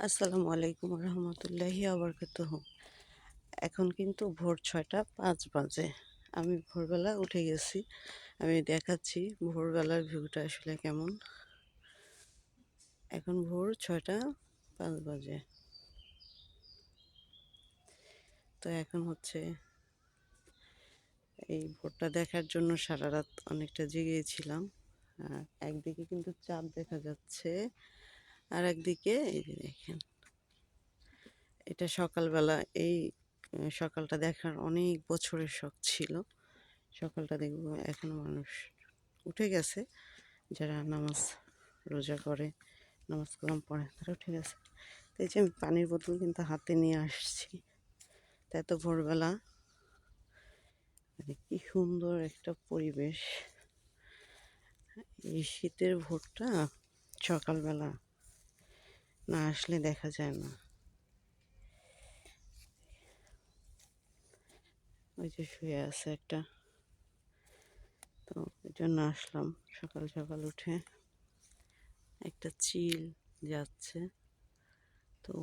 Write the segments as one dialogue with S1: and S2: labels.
S1: আসসালামু আলাইকুম রহমতুল্লাহি আবরকাত এখন কিন্তু ভোর ছয়টা পাঁচ বাজে। আমি ভোরবেলা উঠে গেছি। আমি দেখাচ্ছি ভোরবেলার ভিউটা আসলে কেমন। এখন ভোর ছয়টা পাঁচ বাজে। তো এখন হচ্ছে এই ভোরটা দেখার জন্য সারা রাত অনেকটা জেগেছিলাম। আর একদিকে কিন্তু চাঁদ দেখা যাচ্ছে। আর একদিকে এই যে দেখেন, এটা সকালবেলা এই সকালটা দেখার অনেক বছরের শখ ছিল। সকালটা দেখব, এখন মানুষ উঠে গেছে, যারা নামাজ রোজা করে, নামাজ কালাম পড়ে, তারা উঠে গেছে। এই যে আমি পানির বোতল কিন্তু হাতে নিয়ে আসছি। তাই তো ভোরবেলা মানে কি সুন্দর একটা পরিবেশ। এই শীতের ভোরটা সকালবেলা না আসলে দেখা যায় না। ওই যে শুয়ে আছে একটা। তো ওই জন্য আসলাম সকাল সকাল উঠে। একটা চিল যাচ্ছে। তো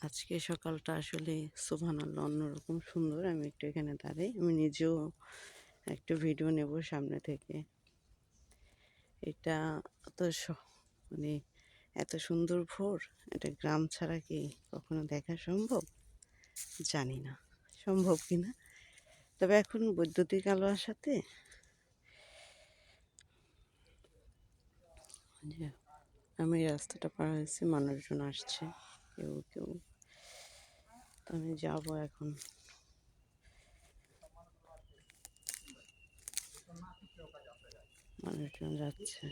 S1: আজকে সকালটা আসলে সুভান আল্লাহ অন্যরকম সুন্দর। আমি একটু এখানে দাঁড়াই। আমি নিজেও একটা ভিডিও নেব সামনে থেকে। এটা তো মানে এত সুন্দর ভোর, এটা গ্রাম ছাড়া কি কখনো দেখা সম্ভব? জানি না। সম্ভব কি না? তবে এখন বৈদ্যুতিক আলো আসাতে আমি রাস্তাটা পার হয়েছি, মানুষজন আসছে, কেউ কেউ। তো আমি যাব এখন। মানুষজন যাচ্ছে।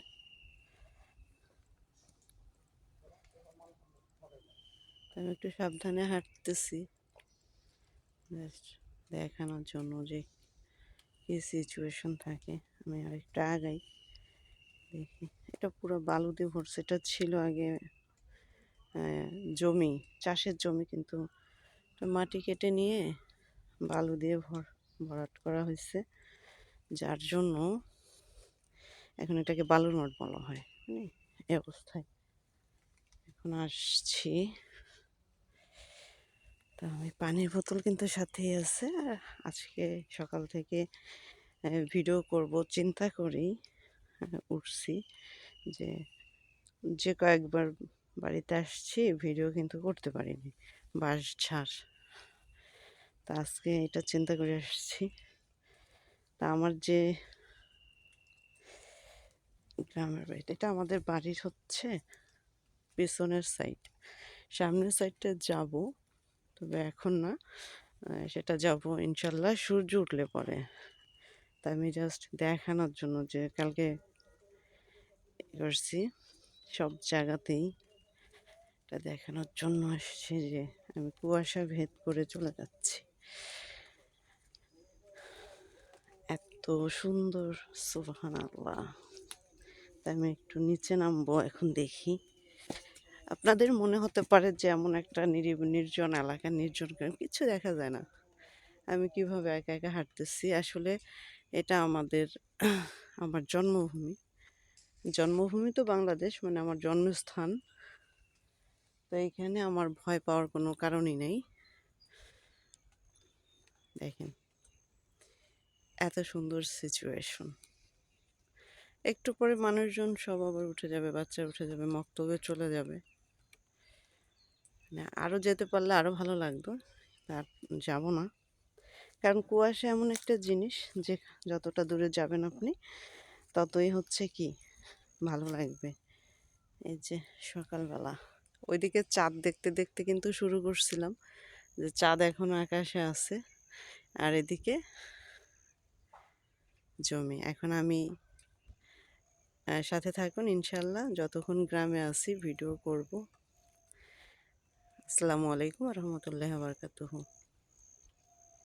S1: আমি একটু সাবধানে হাঁটতেছি। দেখানোর জন্য যে কী সিচুয়েশন থাকে, আমি আরেকটু আগাই। দেখি। এটা পুরো বালু দিয়ে ভরছে। এটা ছিল আগে জমি, চাষের জমি কিন্তু মাটি কেটে নিয়ে বালু দিয়ে ভর, ভরাট করা হয়েছে। যার জন্য এখন এটাকে বালুর মাঠ বলা হয় এই অবস্থায়। এখন আসছি। তো আমি পানির বোতল কিন্তু সাথেই আছে আজকে সকাল থেকে ভিডিও করব, চিন্তা করি উঠছি যে যে কয়েকবার বাড়িতে আসছি ভিডিও কিন্তু করতে পারিনি বাস ছাড় তা আজকে এটা চিন্তা করে আসছি। তা আমার যে গ্রামের বাড়িটা এটা আমাদের বাড়ির হচ্ছে পেছনের সাইড সামনের সাইডটা যাব, তবে এখন না সেটা যাব, ইনশাল্লাহ সূর্য উঠলে পরে। তা আমি জাস্ট দেখানোর জন্য যে কালকে করছি, সব জায়গাতেই এটা দেখানোর জন্য আসছে যে আমি কুয়াশা ভেদ করে চলে যাচ্ছি। এত সুন্দর সুবাহান আল্লাহ তাই আমি একটু নিচে নামবো, এখন দেখি। আপনাদের মনে হতে পারে যে এমন একটা নিরিব নির্জন এলাকা, নির্জন কিছু দেখা যায় না। আমি কীভাবে একা একা হাঁটতেছি? আসলে এটা আমাদের, আমার জন্মভূমি। জন্মভূমি তো বাংলাদেশ মানে আমার জন্মস্থান। তো এইখানে আমার ভয় পাওয়ার কোনো কারণই নেই। দেখেন, এত সুন্দর সিচুয়েশন একটু পরে মানুষজন সব আবার উঠে যাবে, বাচ্চা উঠে যাবে মক্তবে চলে যাবে। মানে আরও যেতে পারলে আরও ভালো লাগতো, আর যাব না। কারণ কুয়াশা এমন একটা জিনিস যে যতটা দূরে যাবেন আপনি, ততই হচ্ছে কি ভালো লাগবে। এই যে সকালবেলা, ওইদিকে চাঁদ দেখতে দেখতে কিন্তু শুরু করছিলাম, যে চাঁদ এখনও আকাশে আছে, আর এদিকে জমি। এখন আমি সাথে থাকুন ইনশাল্লাহ যতক্ষণ গ্রামে আসি ভিডিও করব। আসসালামু আলাইকুম রহমতুল্লাহ বারকাতুহু।